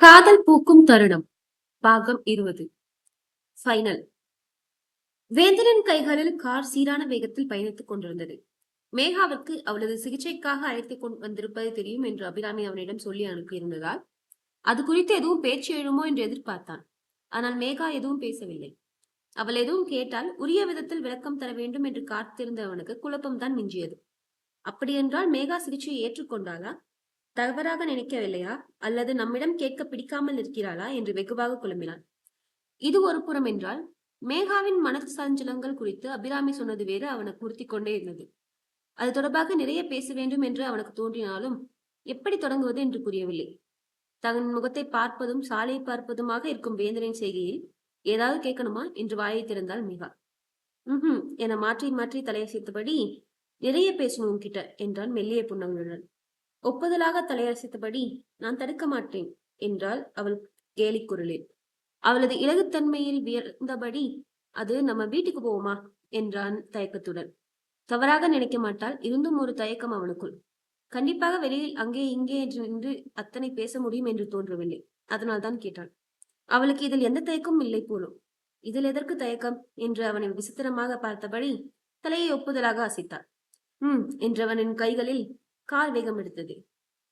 காதல் பூக்கும் தருணம். பாகம் இருபது. ஃபைனல் வேந்தனின் கைகளில் கார் சீரான வேகத்தில் பயணித்துக் கொண்டிருந்தது. மேகாவிற்கு அவளது சிகிச்சைக்காக அழைத்துக் கொண்டு வந்திருப்பது தெரியும் என்று அபிராமி அவனிடம் சொல்லி அனுப்பியிருந்ததால் அது குறித்து எதுவும் பேச்சு எழுமோ? என்று எதிர்பார்த்தான். ஆனால் மேகா எதுவும் பேசவில்லை. அவள் எதுவும் கேட்டால் உரிய விதத்தில் விளக்கம் தர வேண்டும் என்று காத்திருந்தவனுக்கு குழப்பம்தான் மிஞ்சியது. அப்படியென்றால் மேகா சிகிச்சையை ஏற்றுக்கொண்டாளா? தவறாக நினைக்கவில்லையா? அல்லது நம்மிடம் கேட்க பிடிக்காமல் இருக்கிறாளா? என்று வெகுவாக குழம்பினான். இது ஒரு புறம் என்றால் மேகாவின் மன சஞ்சலங்கள் குறித்து அபிராமி சொன்னது வேறு அவனுக்கு உறுத்தி கொண்டே இருந்தது. அது தொடர்பாக நிறைய பேச வேண்டும் என்று அவனுக்கு தோன்றினாலும் எப்படி தொடங்குவது என்று புரியவில்லை. தன் முகத்தை பார்ப்பதும் சாலையை பார்ப்பதுமாக இருக்கும் வேந்தனின் செய்கையில் ஏதாவது கேட்கணுமா? என்று வாயை திறந்தாள் மேகா. ம் என மாற்றி மாற்றி தலையசைத்தபடி நிறைய பேசணும் உன்கிட்ட என்றான் மெல்லிய புன்னங்களுடன் ஒப்புதலாக தலையசைத்தபடி நான் தடுக்க மாட்டேன் என்றாள் அவள் கேலி குரலில். அவளது இலகுத்தன்மையில் வியர்ந்தபடி அது நம்ம வீட்டுக்கு போவோமா? என்றான் தயக்கத்துடன். தவறாக நினைக்க மாட்டால் இருந்தும் ஒரு தயக்கம் அவனுக்குள். கண்டிப்பாக வெளியில் அங்கே இங்கே என்று நின்று அத்தனை பேச முடியும் என்று தோன்றவில்லை. அதனால்தான் கேட்டான் அவளுக்கு இதில் எந்த தயக்கமும் இல்லை போலும். இதில் எதற்கு தயக்கம்? என்று அவனை விசித்திரமாக பார்த்தபடி தலையை ஒப்புதலாக அசைத்தாள். ம் என்றவனின் கைகளில் கார் வேகம் எடுத்தது.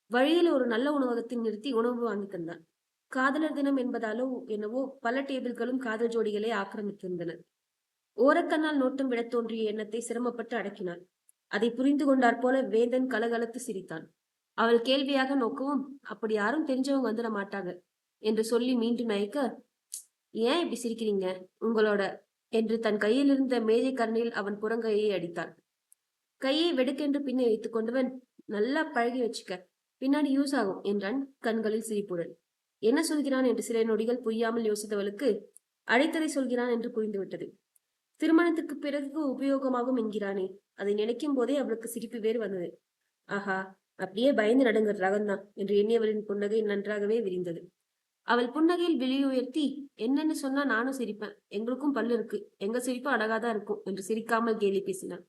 வழியில் ஒரு நல்ல உணவகத்தில் நிறுத்தி உணவு வாங்கி தந்தான். காதலர் தினம் என்பதாலோ என்னவோ பல டேபிள்களும் காதல் ஜோடிகளை ஆக்கிரமித்திருந்தன. ஓரக்கண்ணால் நோட்டம் விடத் தோன்றிய எண்ணத்தை சிரமப்பட்டு அடக்கினாள். அதை புரிந்து கொண்டாற் போல வேந்தன் கலகலத்து சிரித்தான். அவள் கேள்வியாக நோக்கவும் அப்படி யாரும் தெரிஞ்சவங்க வந்துட மாட்டாங்க என்று சொல்லி மீண்டும் நயக்க ஏன் இப்படி சிரிக்கிறீங்க? உங்களோட என்று தன் கையில் இருந்த மேஜை கரணில் அவன் புறங்கையை அடித்தான். கையை வெடுக்கென்று பின்னே வைத்துக் கொண்டவன் நல்லா பழகி வச்சுக்க. பின்னாடி யூஸ் ஆகும் என்றான் கண்களில் சிரிப்புடன். என்ன சொல்கிறான் என்று சில நொடிகள் புரியாமல் யோசித்தவளுக்கு அழைத்ததை சொல்கிறான் என்று புரிந்துவிட்டது. திருமணத்துக்கு பிறகு உபயோகமாகும் என்கிறானே. அதை நினைக்கும் போதே அவளுக்கு சிரிப்பு வேறு வந்தது. ஆஹா அப்படியே பயந்து நடுங்கிற ரகம்தான் என்று எண்ணியவளின் புன்னகை நன்றாகவே விரிந்தது. அவள் புன்னகையில் விழி உயர்த்தி என்னன்னு சொன்னா நானும் சிரிப்பேன். எங்களுக்கும் பல்லு இருக்கு. எங்க சிரிப்பு அழகாதான் இருக்கும் என்று சிரிக்காமல் கேலி பேசினான்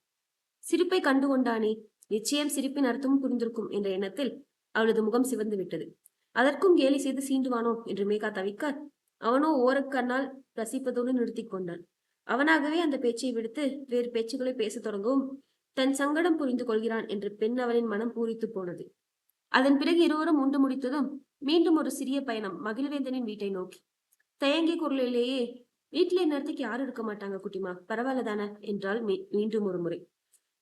சிரிப்பை கண்டு கொண்டானே நிச்சயம் சிரிப்பின் அர்த்தமும் புரிந்திருக்கும் என்ற எண்ணத்தில் அவளது முகம் சிவந்து விட்டது. அதற்கும் கேலி செய்து சீண்டுவானோ என்று மேகா தவிக்க அவனோ ஓரக்கண்ணால் ரசிப்பதோடு நிறுத்தி கொண்டான். அவனாகவே அந்த பேச்சை விடுத்து வேறு பேச்சுகளை பேசத் தொடங்கவும் தன் சங்கடம் புரிந்து கொள்கிறான் என்று பெண் அவளின் மனம் பூரித்து போனது. அதன் பிறகு இருவரும் உண்டு முடித்ததும் மீண்டும் ஒரு சிறிய பயணம் மகிழ்வேந்தனின் வீட்டை நோக்கி. தயங்கிய குரலிலேயே வீட்டிலே நேரத்துக்கு யாரும் இருக்க மாட்டாங்க குட்டிமா? பரவாயில்ல தானே? என்றால் மீண்டும் ஒரு முறை.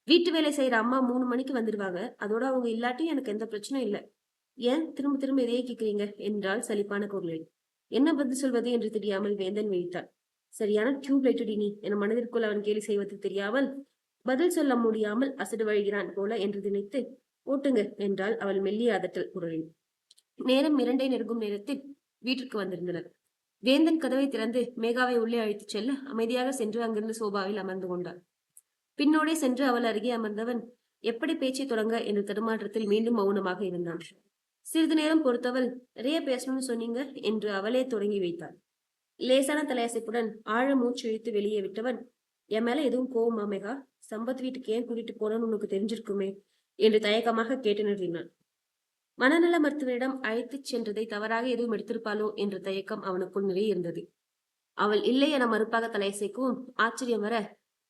வீட்டு வேலை செய்யற அம்மா மூணு மணிக்கு வந்துடுவாங்க அதோட அவங்க இல்லாட்டியும் எனக்கு எந்த பிரச்சனையும் இல்லை. ஏன் திரும்ப திரும்ப இதையே கேட்கிறீங்க என்றால் சலிப்பான குரலில். என்ன பதில் சொல்வது என்று தெரியாமல் வேந்தன் விழித்தாள். சரியான டியூப் லைட்டு நீ. என மனதிற்குள் அவன் கேலி செய்வது தெரியாமல் பதில் சொல்ல முடியாமல் அசடு வழிகிறான் போல என்று நினைத்து ஓட்டுங்க என்றால் அவள் மெல்லிய அதட்டல் குரலில். நேரம் இரண்டை நெருங்கும் நேரத்தில் வீட்டிற்கு வந்திருந்தனர். வேந்தன் கதவை திறந்து மேகாவை உள்ளே அழைத்துச் செல்ல அமைதியாக சென்று அங்கிருந்து சோபாவில் அமர்ந்து கொண்டாள் பின்னோடே சென்று அவள் அருகே அமர்ந்தவன் எப்படி பேச்சை தொடங்க? என்ற தடுமாற்றத்தில் மீண்டும் மௌனமாக இருந்தான். சிறிது நேரம் பொறுத்தவள் நிறைய பேசணும்னு சொன்னீங்க என்று அவளே தொடங்கி வைத்தாள். லேசான தலையசைப்புடன் ஆழ மூச்சு இழுத்து வெளியே விட்டவன் என் மேல எதுவும் கோவமா மேகா? சம்பத் வீட்டுக்கு ஏன் கூட்டிட்டு போனோன்னு உனக்கு தெரிஞ்சிருக்குமே? என்று தயக்கமாக கேட்டு நிறுத்தினான் மனநல மருத்துவரிடம் அழைத்துச் சென்றதை தவறாக எதுவும் எடுத்திருப்பாளோ என்ற தயக்கம் அவனுக்குள் நிறைய இருந்தது அவள் இல்லை என மறுப்பாக தலையசைக்கவும் ஆச்சரியம் வர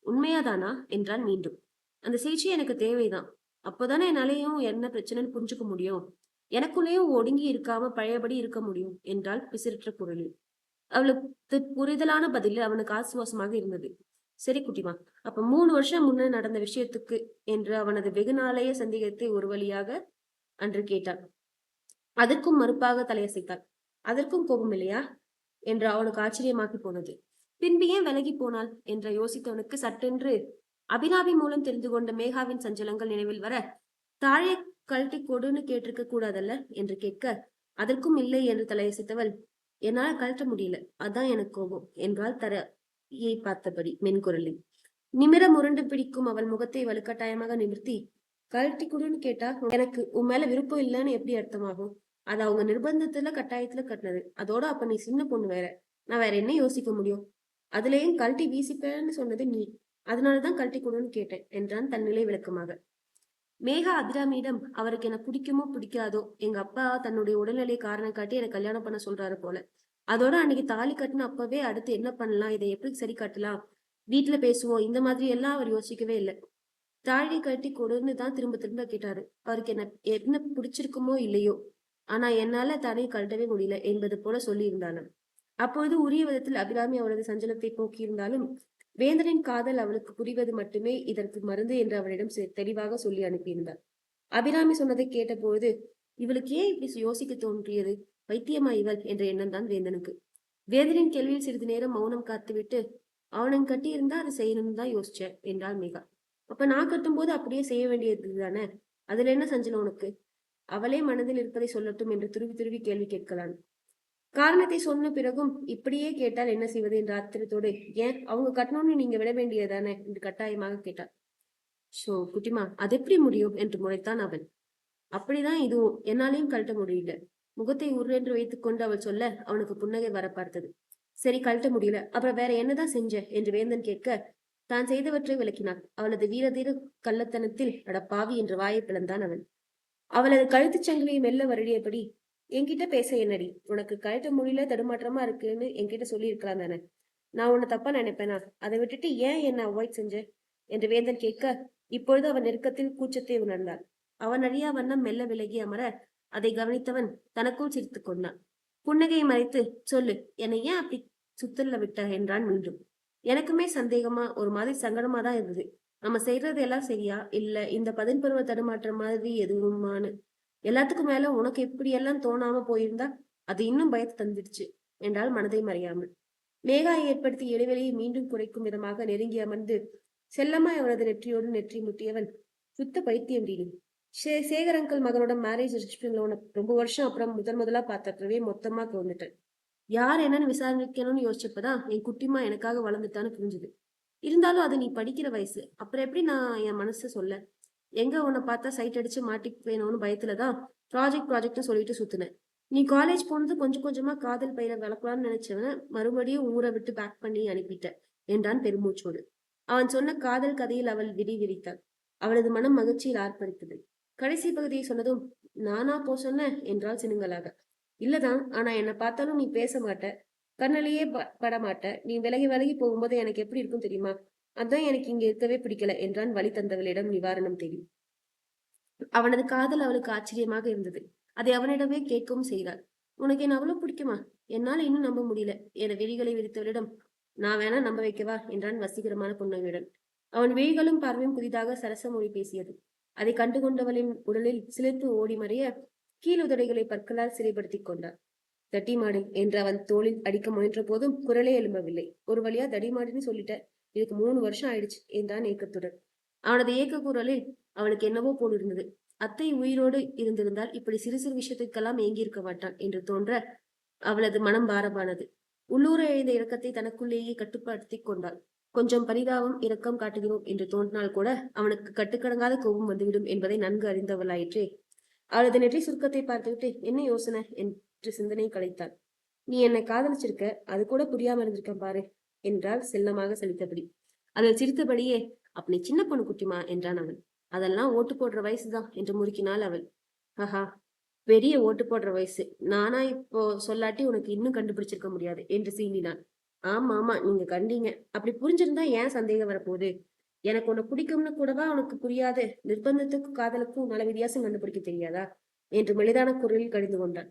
உண்மையாதானா? என்றான் மீண்டும். அந்த சிகிச்சை எனக்கு தேவைதான். அப்போதானே என்னாலேயும் என்ன பிரச்சனைன்னு புரிஞ்சுக்க முடியும். எனக்குள்ளேயும் ஒடுங்கி இருக்காம பழையபடி இருக்க முடியும் என்றால் பிசிறற்ற குரலில். அவளுக்கு புரிதலான பதில் அவனுக்கு ஆசுவாசமாக இருந்தது. சரி குட்டிமா அப்ப மூணு வருஷம் முன்ன நடந்த விஷயத்துக்கு என்று அவனது வெகு நாளைய சந்தேகத்தை ஒரு வழியாக அன்று கேட்டாள். அதற்கும் மறுப்பாக தலையசைத்தாள். அதற்கும் கோபம் இல்லையா? என்று அவனுக்கு ஆச்சரியமாகி போனது. பின்பு ஏன் விலகி போனாள்? என்ற யோசித்தவனுக்கு சட்டென்று அபிராமி மூலம் தெரிந்து கொண்ட மேகாவின் சஞ்சலங்கள் நினைவில் வர தாழே கழட்டி கொடுன்னு கேட்டிருக்க கூடாதல்ல? என்று கேட்க அதற்கும் இல்லை என்று தலையசைத்தவள் என்னால கழட்ட முடியல. அதான் எனக்கு கோபம். என்றால் தரையை பார்த்தபடி மென்குரலில். நிமிர முரண்டு பிடிக்கும் அவள் முகத்தை வலுக்கட்டாயமாக நிமிர்த்தி கழட்டி கொடுன்னு கேட்டா எனக்கு உன் மேல விருப்பம் இல்லைன்னு எப்படி அர்த்தமாகும்? அது அவங்க நிர்பந்தத்துல கட்டாயத்துல கட்டினது. அதோட அப்ப நீ சின்ன பொண்ணு வேற. நான் வேற என்ன யோசிக்க முடியும்? அதுலேயும் கழட்டி வீசிப்பேன்னு சொன்னது நீ. அதனாலதான் கழட்டி கொடுன்னு கேட்டேன் என்றான் தன்னிலை விளக்கமாக. மேகா அபிராமியிடம் அவருக்கு என்ன பிடிக்குமோ பிடிக்காதோ எங்க அப்பா தன்னுடைய உடல்நிலை காரணம் காட்டி எனக்கு கல்யாணம் பண்ண சொல்றாரு போல. அதோட அன்னைக்கு தாலி கட்டின அப்பவே அடுத்து என்ன பண்ணலாம் இதை எப்படி சரி கட்டலாம்? வீட்டுல பேசுவோம் இந்த மாதிரி எல்லாம் அவர் யோசிக்கவே இல்லை. தாழி கட்டி கொடுன்னு தான் திரும்ப திரும்ப கேட்டாரு. அவருக்கு என்ன என்ன பிடிச்சிருக்குமோ இல்லையோ? ஆனா என்னால தாலியை கழட்டவே முடியல என்பது போல சொல்லி அப்பொழுது உரிய விதத்தில் அபிராமி அவளது சஞ்சலத்தை போக்கியிருந்தாலும் வேந்தனின் காதல் அவளுக்கு புரிவது மட்டுமே இதற்கு மருந்து என்று அவளிடம் செ- தெளிவாக சொல்லி அனுப்பியிருந்தார். அபிராமி சொன்னதை கேட்டபொழுது இவளுக்கு ஏன் இப்படி யோசிக்க தோன்றியது? வைத்தியமா இவள்? என்ற எண்ணம் தான் வேந்தனுக்கு. வேந்தனின் கேள்வியில் சிறிது நேரம் மௌனம் காத்துவிட்டு அவனும் கட்டியிருந்தா அதை செய்யணும்னு தான் யோசிச்சேன் என்றாள் மேகா. அப்ப நான் கட்டும்போது அப்படியே செய்ய வேண்டியது தானே? அதுல என்ன சஞ்சலம் உனக்கு? அவளே மனதில் இருப்பதை சொல்லட்டும் என்று துருவி துருவி கேள்வி கேட்கலாம் காரணத்தை சொன்ன பிறகும் இப்படியே கேட்டால் என்ன செய்வது என்ற ஆத்திரத்தோடு ஏன்? அவங்க கட்டணும்னு நீங்க விட வேண்டியதானே என்று கட்டாயமாக கேட்டார் ஷோ குட்டிமா அது எப்படி முடியும்? என்று முறைத்தான் அவன். அப்படிதான் இதுவும் என்னாலையும் கழட்ட முடியல. முகத்தை உருளென்று வைத்துக் கொண்டு அவள் சொல்ல அவனுக்கு புன்னகை வர பார்த்தது. சரி கழட்ட முடியல. அப்புறம் வேற என்னதான் செஞ்ச? என்று வேந்தன் கேட்க தான் செய்தவற்றை விளக்கினான். அவளது வீரதீர கள்ளத்தனத்தில் அட பாவி என்று வாயை பிளந்தான் அவன். அவளது கழுத்துச் சங்கிலியை மெல்ல வருடியபடி என்கிட்ட பேச என்னடி. உனக்கு கழட்ட முடியல தடுமாற்றமா இருக்குன்னு என்கிட்ட சொல்லி இருக்கலாம் தானே. நான் உன்னை தப்பா நினைப்பேனா? அதை விட்டுட்டு ஏன் என்ன அவாய்ட் செஞ்ச? என்று வேந்தன் கேட்க இப்பொழுது அவன் நெருக்கத்தில் கூச்சத்தை உணர்ந்தாள். அவன் அழியா வண்ணம் மெல்ல விலகி அமர அதை கவனித்தவன் தனக்குள் சிரித்து கொண்டான். புன்னகையை மறைத்து சொல்லு என்னை ஏன் அப்படி சுத்தல்ல விட்ட? என்றான் மீண்டும். எனக்குமே சந்தேகமா? ஒரு மாதிரி சங்கடமா தான் இருந்தது. நம்ம செய்யறது எல்லாம் சரியா? இல்ல இந்த பதின்பருவ தடுமாற்றம் மாதிரி எதுவுமானு எல்லாத்துக்கும் மேல உனக்கு எப்படியெல்லாம் தோணாம போயிருந்தா அது இன்னும் பயத்தை தந்துடுச்சு என்றால் மனதை மறையாமல். மேகா ஏற்படுத்திய இடைவெளியை மீண்டும் குறைக்கும் விதமாக நெருங்கி அமர்ந்து செல்லமாய் அவனது நெற்றியோடு நெற்றி முட்டியவன்? சுத்த பைத்தியம் டீனி சே சேகர் அங்கிள் மகனோட மேரேஜ் ரிசப்ஷன்ல ரொம்ப வருஷம் அப்புறம் முதல் முதலா பார்த்தப்பவே மொத்தமா தோந்துட்டேன் யார் என்னன்னு விசாரிக்கணும்னு யோசிச்சப்பதான் என் குட்டிமா எனக்காக வளர்ந்துட்டான்னு புரிஞ்சுது. இருந்தாலும் அது நீ படிக்கிற வயசு. அப்புறம் எப்படி நான் என் மனசை சொல்ல? எங்க உன்னை பார்த்தா சைட் அடிச்சு மாட்டிப்பேனோன்னு பயத்துலதான் ப்ராஜெக்ட் ப்ராஜெக்ட்னு சொல்லிட்டு சுத்தினேன். நீ காலேஜ் போனது கொஞ்சம் கொஞ்சமா காதல் பயிர வளர்க்கலாம்னு நினைச்சவன மறுபடியும் ஊரை விட்டு பேக் பண்ணி அனுப்பிட்ட என்றான் பெருமூச்சோடு. அவன் சொன்ன காதல் கதையில் அவள் விடி விரித்தாள் அவளது மனம் மகிழ்ச்சியில் ஆர்ப்பரித்தது. கடைசி பகுதியை சொன்னதும் நானா போ சொன்ன என்றாள் சினுங்களாக. இல்லதான் ஆனா என்னை பார்த்தாலும் நீ பேச மாட்ட கண்ணிலேயே படமாட்ட நீ விலகி விலகி போகும்போது எனக்கு எப்படி இருக்கும் தெரியுமா? அதான் எனக்கு இங்க இருக்கவே பிடிக்கல என்றான் வழி தந்தவளிடம் நிவாரணம் தேடி. அவனது காதல் அவளுக்கு ஆச்சரியமாக இருந்தது. அதை அவனிடமே கேட்கவும் செய்தாள். உனக்கு என்ன அவ்வளவு பிடிக்குமா? என்னால இன்னும் நம்ப முடியல. என விழிகளை விரித்தவளிடம் நான் வேணா நம்ப வைக்கவா? என்றான் வசீகரமான புன்னகையுடன். அவன் விழிகளும் பார்வையும் புதிதாக சரச மொழி பேசியது. அதை கண்டு கொண்டவளின் உடலில் சிலிர்த்து ஓடி மறைய கீழுதடைகளை பற்களால் சிறைப்படுத்தி கொண்டார் தட்டிமாடு என்று அவன் தோளில் அடிக்க முயன்ற போதும் குரலே எழும்பவில்லை. ஒரு வழியா தடிமாடுன்னு சொல்லிட்ட. இதுக்கு மூணு வருஷம் ஆயிடுச்சு என்றான் ஏக்கத்துடன். அவனது ஏக்க குரலில் அவனுக்கு என்னவோ போலிருந்தது. அத்தை உயிரோடு இருந்திருந்தால் இப்படி சிறு சிறு விஷயத்துக்கெல்லாம் ஏங்கியிருக்க மாட்டான் என்று தோன்ற அவளது மனம் பாரமானது. உள்ளூர எழுந்த இறக்கத்தை தனக்குள்ளேயே கட்டுப்படுத்திக் கொண்டாள். கொஞ்சம் பரிதாபம் இரக்கம் காட்டுகிறோம் என்று தோன்றினால் கூட அவனுக்கு கட்டுக்கடங்காத கோபம் வந்துவிடும் என்பதை நன்கு அறிந்தவளாயிற்றே. அவளது நெற்றி சுருக்கத்தை பார்த்துவிட்டு என்ன யோசனை? என்று சிந்தனை கலைத்தாள். நீ என்னை காதலிச்சிருக்க அது கூட புரியாம இருந்திருக்கேன் பாரு. என்றாள் செல்லமாக செலுத்தபடி. அதில் சிரித்தபடியே அப்படி சின்ன பொண்ணு குட்டிமா? என்றான் அவன். அதெல்லாம் ஓட்டு போடுற வயசுதான் என்று முறுக்கினாள் அவள். ஹஹா பெரிய ஓட்டு போடுற வயசு. நானா இப்போ சொல்லாட்டி உனக்கு இன்னும் கண்டுபிடிச்சிருக்க முடியாது என்று சீண்டினான் ஆமா ஆமா நீங்க கண்டீங்க. அப்படி புரிஞ்சிருந்தா ஏன் சந்தேகம் வரப்போகுது? எனக்கு உன்னை பிடிக்கும்னு கூடவா உனக்கு புரியாது? நிர்பந்தத்துக்கும் காதலுக்கும் நல்ல வித்தியாசம் கண்டுபிடிக்க தெரியாதா? என்று மெலிதான குரலில் கடிந்து கொண்டான்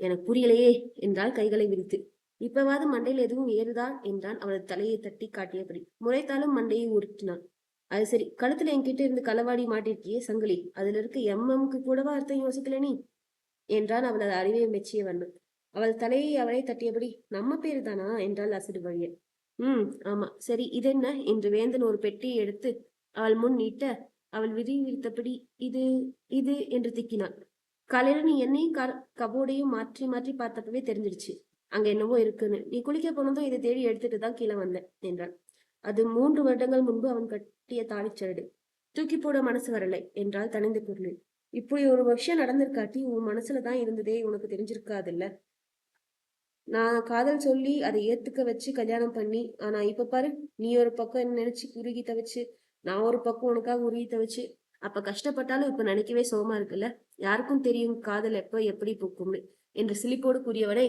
எனக்கு புரியலையே என்றால் கைகளை விரித்து. இப்பவாது மண்டையில் எதுவும் ஏறுதா? என்றான் அவளது தலையை தட்டி காட்டியபடி. முறைத்தாலும் மண்டையை உருட்டினான். அது சரி கழுத்துல என்கிட்ட இருந்து களவாடி மாட்டிருக்கியே சங்கிலி. அதுல இருக்க எம்எம்க்கு கூடவா அர்த்தம் யோசிக்கல நீ? என்றான் அவளது அறிவை மெச்சிய வண்ணம். அவள் தலையை அவளை தட்டியபடி நம்ம பேரு தானா? என்றாள் அசடு வழிய ம் ஆமா. சரி இதென்ன என்று வேந்தன் ஒரு பெட்டியை எடுத்து அவள் முன் நீட்ட அவள் விதி விரித்தபடி இது இது என்று திக்கினாள் காலையில நீ என்னையும் கபோடையும் கபோர்டையும் மாற்றி மாற்றி பார்த்தப்பவே தெரிஞ்சிடுச்சு. அங்க என்னவோ இருக்குன்னு. நீ குளிக்க போனதும் இதை தேடி எடுத்துட்டு தான் கீழே வந்தேன் என்றான் அது மூன்று வருடங்கள் முன்பு அவன் கட்டிய தாலிச்சரடு தூக்கி போட மனசு வரலை என்றால் தனிந்த பொருளில் இப்படி ஒரு விஷயம் நடந்திருக்காட்டி உன் மனசுல தான் இருந்ததே உனக்கு தெரிஞ்சிருக்காதுல்ல? நான் காதல் சொல்லி அதை ஏத்துக்க வச்சு கல்யாணம் பண்ணி ஆனா இப்ப பாரு நீ ஒரு பக்கம் என்ன நினைச்சு உருகி தவிச்சு நான் ஒரு பக்கம் உனக்காக உருகி தவிச்சு அப்ப கஷ்டப்பட்டாலும் இப்ப நினைக்கவே சோகமா இருக்குல்ல? யாருக்கும் தெரியும் காதல் எப்ப எப்படி பூக்கும்னு என்று சிலிப்போடு கூறியவனை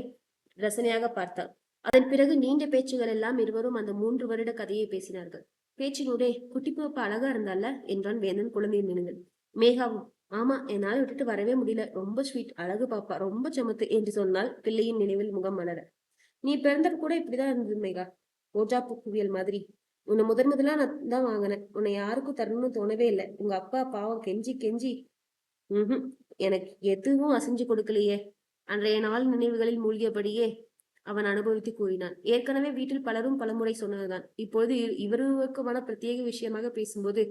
ரசனையாக பார்த்தாள். அதன் பிறகு நீண்ட பேச்சுகள் எல்லாம் இருவரும் அந்த மூன்று வருட கதையை பேசினார்கள். பேச்சினூடே குட்டி பாப்பா அழகா இருந்தால? என்றான் வேந்தன் குழந்தையின் நினைவில் மேகாவும் ஆமா என்னால விட்டுட்டு வரவே முடியல. ரொம்ப ஸ்வீட். அழகு பாப்பா. ரொம்ப சமத்து என்று சொன்னால் பிள்ளையின் நினைவில் முகம் மலர. நீ பிறந்தப்ப கூட இப்படிதான் இருந்தது மேகா. ரோஜா பூ குவியல் மாதிரி. உன்னை முதன் முதலா நான் தான் வாங்கினேன். உன்னை யாருக்கும் தரணும்னு தோணவே இல்லை. உங்க அப்பா பாவம் கெஞ்சி கெஞ்சி ம் எனக்கு எதுவும் அசைஞ்சு கொடுக்கலையே. அன்றைய நாள் நினைவுகளில் மூழ்கியபடியே அவன் அனுபவித்து கூறினான். ஏற்கனவே வீட்டில் பலரும் பலமுறை சொன்னதுதான். இப்பொழுது இவருக்குமான பிரத்யேக விஷயமாக பேசும்போது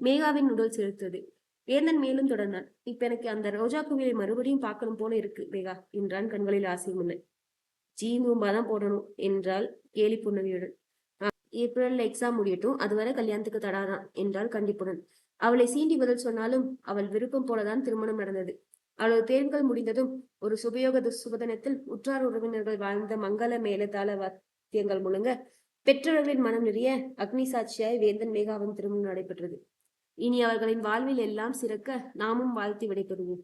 மேகாவின் உடல் செலுத்தது வேந்தன் மேலும் தொடர்ந்தான். இப்ப எனக்கு அந்த ரோஜா குவியலை மறுபடியும் பார்க்கணும் போல இருக்கு மேகா என்றான் கண்களில் ஆசை முன்ன. ஜீந்தூம்பா தான் போடணும் என்றால் கேலி புன்னகையுடன். ஏப்ரல்ல எக்ஸாம் முடியட்டும். அதுவரை கல்யாணத்துக்கு தடாதான் என்றால் கண்டிப்புடன். அவளை சீண்டி பதில் சொன்னாலும் அவள் விருப்பம் போலதான் திருமணம் நடந்தது. அவளது தேர்வுகள் முடிந்ததும் ஒரு சுபயோக சுபதனத்தில் உற்றார் உறவினர்கள் வாழ்ந்த மங்கள மேலதாள வாத்தியங்கள் முழங்க பெற்றவர்களின் மனம் நிறைய அக்னி சாட்சியாய் வேந்தன் மேகாவின் திருமணம் நடைபெற்றது. இனி அவர்களின் வாழ்வில் எல்லாம் சிறக்க நாமும் வாழ்த்தி விடைபெறுவோம்.